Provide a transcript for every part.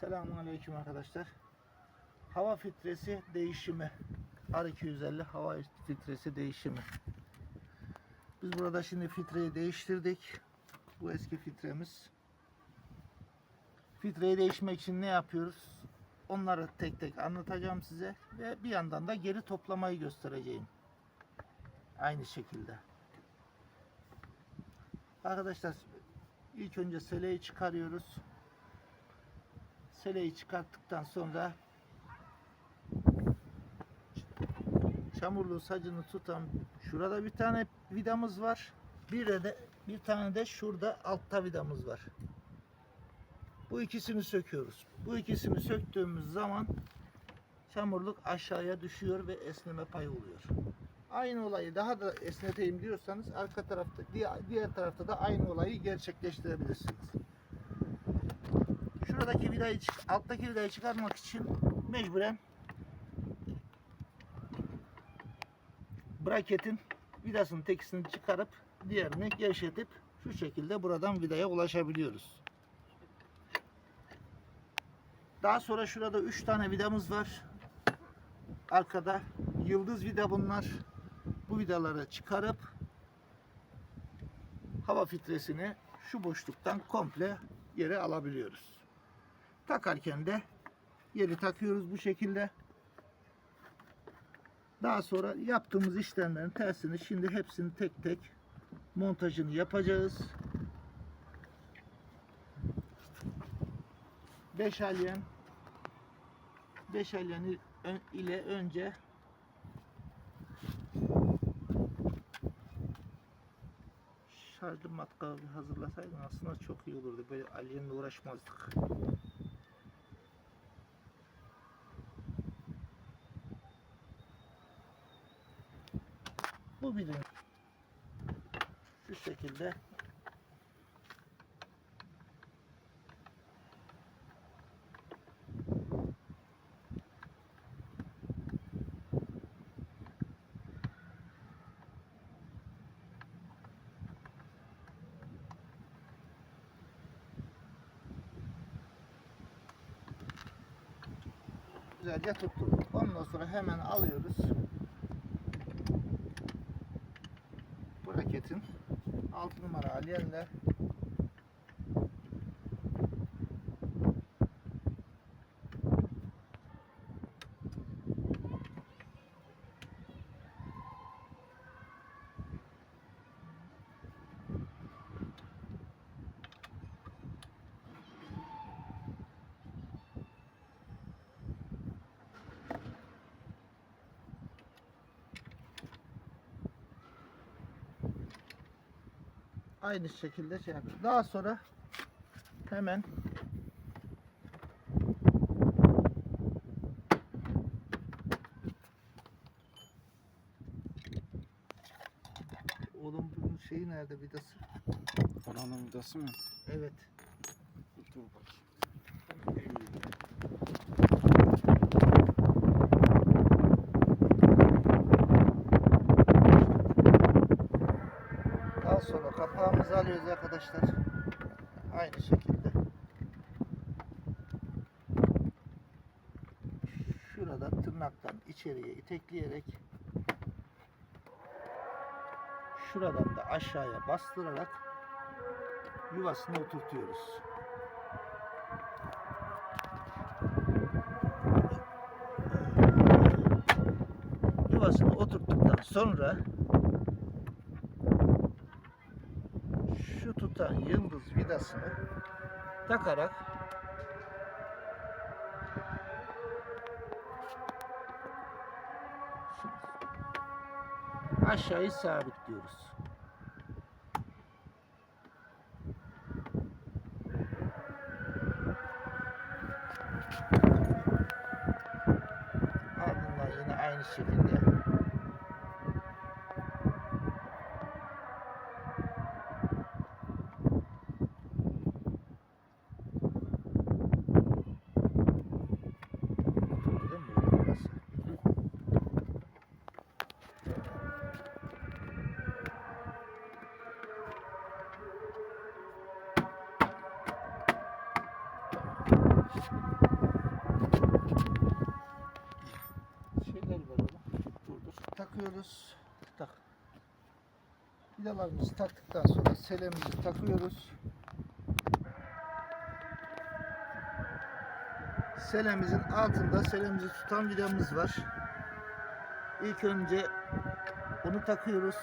Selamun Aleyküm arkadaşlar. Hava filtresi değişimi. R250 hava filtresi değişimi. Biz burada şimdi filtreyi değiştirdik. Bu eski filtremiz. Filtreyi değişmek için ne yapıyoruz? Onları tek tek anlatacağım size ve bir yandan da geri toplamayı göstereceğim. Aynı şekilde. Arkadaşlar ilk önce seleyi çıkarıyoruz. Seleyi çıkarttıktan sonra çamurlu sacını tutan şurada bir tane vidamız var. Bir de, bir tane de şurada altta vidamız var. Bu ikisini söküyoruz. Bu ikisini söktüğümüz zaman çamurluk aşağıya düşüyor ve esneme payı oluyor. Aynı olayı daha da esneteyim diyorsanız arka tarafta diğer, diğer tarafta da aynı olayı gerçekleştirebilirsiniz. Şuradaki vidayı alttaki vidayı çıkarmak için mecburen braketin vidasının tekisini çıkarıp diğerini gevşetip şu şekilde buradan vidaya ulaşabiliyoruz. Daha sonra şurada 3 tane vidamız var. Arkada yıldız vida bunlar. Bu vidaları çıkarıp hava filtresini şu boşluktan komple yere alabiliyoruz. Takarken de yeri takıyoruz bu şekilde. Daha sonra yaptığımız işlemlerin tersini şimdi hepsini tek tek montajını yapacağız. 5 alyen 5 alyen ile önce şarjlı matkabı bir hazırlasaydın aslında çok iyi olurdu. Böyle alyenle uğraşmazdık. Bu birinci. Şu şekilde güzelce tutturduk. Ondan sonra hemen alıyoruz. Braketin 6 numara alyenle aynı şekilde şey yapıyoruz. Daha sonra hemen Oğlum bunun şeyi nerede vidası? Oranın vidası mı? Evet. Daha sonra kapağımızı alıyoruz arkadaşlar. Aynı şekilde. Şurada tırnaktan içeriye itekleyerek şuradan da aşağıya bastırarak yuvasını oturtuyoruz. Yuvasını oturttuktan sonra tutan yıldız vidasını takarak aşağıyı sabitliyoruz. Ardından yine aynı şekilde takıyoruz. Tak. Vidalarımızı taktıktan sonra selemizi takıyoruz. Selemizin altında selemizi tutan vidamız var. İlk önce bunu takıyoruz.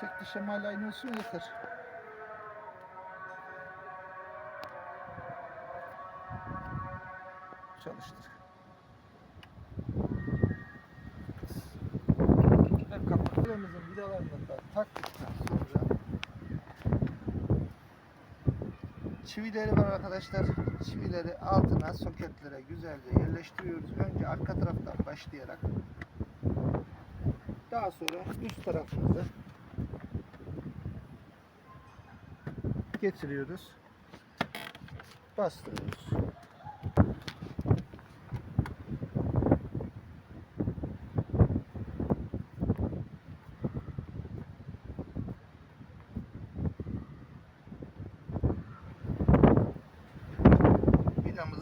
Şekli şemali aynı olsun yeter. Çalıştır. Ve kapaklarımızın vidalarını da taktıktan sonra çivileri var arkadaşlar. Çivileri altına soketlere güzelce yerleştiriyoruz. Önce arka taraftan başlayarak daha sonra üst tarafımızı getiriyoruz. Bastırıyoruz.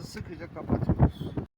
Sıkıca kapatıyoruz.